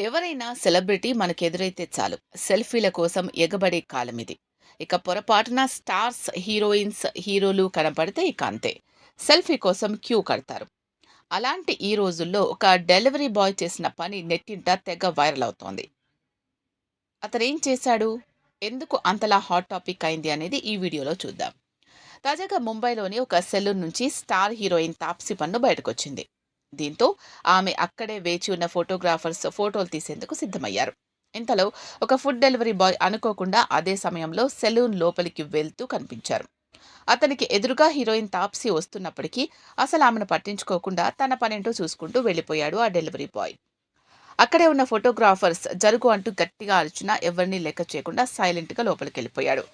ఎవరైనా సెలబ్రిటీ మనకు ఎదురైతే చాలు. సెల్ఫీల కోసం ఎగబడే కాలం ఇది. ఇక పొరపాటున స్టార్స్ హీరోయిన్స్ హీరోలు కనపడితే ఇక అంతే. సెల్ఫీ కోసం క్యూ కడతారు. అలాంటి ఈ రోజుల్లో ఒక డెలివరీ బాయ్ చేసిన పని నెట్టింట తెగ వైరల్ అవుతోంది. అతనేం ఏం చేశాడు? ఎందుకు అంతలా హాట్ టాపిక్ అయింది అనేది ఈ వీడియోలో చూద్దాం. తాజాగా ముంబైలోని ఒక సెలూన్ నుంచి స్టార్ హీరోయిన్ తాప్సీ పన్ను బయటకొచ్చింది. దీంతో ఆమె అక్కడే వేచి ఉన్న ఫోటోగ్రాఫర్స్ ఫోటోలు తీసేందుకు సిద్ధమయ్యారు. ఇంతలో ఒక ఫుడ్ డెలివరీ బాయ్ అనుకోకుండా అదే సమయంలో సెలూన్ లోపలికి వెళ్తూ కనిపించారు. అతనికి ఎదురుగా హీరోయిన్ తాప్సీ వస్తున్నప్పటికీ అసలు ఆమెను పట్టించుకోకుండా తన పనేంటో చూసుకుంటూ వెళ్ళిపోయాడు ఆ డెలివరీ బాయ్. అక్కడే ఉన్న ఫోటోగ్రాఫర్స్ జరుగు అంటూ గట్టిగా అరిచినా ఎవరిని లెక్క చేయకుండా సైలెంట్గా లోపలికి వెళ్ళిపోయాడు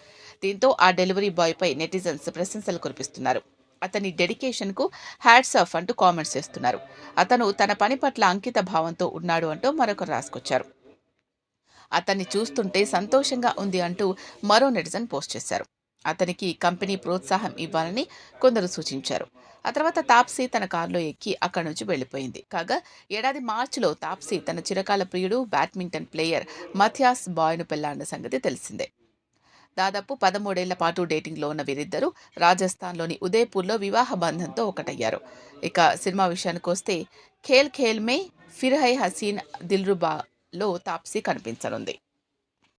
దీంతో ఆ డెలివరీ బాయ్పై నెటిజన్స్ ప్రశంసలు కురిపిస్తున్నారు. అతని డెడికేషన్కు హ్యాట్స్ ఆఫ్ అంటూ కామెంట్స్ చేస్తున్నారు. అతను తన పని పట్ల అంకిత భావంతో ఉన్నాడు అంటూ మరొకరు రాసుకొచ్చారు. అతన్ని చూస్తుంటే సంతోషంగా ఉంది అంటూ మరో నెటిజన్ పోస్ట్ చేశారు. అతనికి కంపెనీ ప్రోత్సాహం ఇవ్వాలని కొందరు సూచించారు. ఆ తర్వాత తాప్సీ తన కారులో ఎక్కి అక్కడి నుంచి వెళ్ళిపోయింది. కాగా ఏడాది మార్చిలో తాప్సీ తన చిరకాల ప్రియుడు బ్యాడ్మింటన్ ప్లేయర్ మథియాస్ బాయ్ను పెళ్ళాడిన సంగతి తెలిసిందే. దాదాపు పదమూడేళ్ళ పాటు డేటింగ్లో ఉన్న వీరిద్దరూ రాజస్థాన్లోని ఉదయపూర్లో వివాహ బంధంతో ఒకటయ్యారు. ఇక సినిమా విషయానికి వస్తే ఖేల్ ఖేల్ మే ఫిర్ హై హసీన్ దిల్రుబాలో తాప్సీ కనిపించనుంది.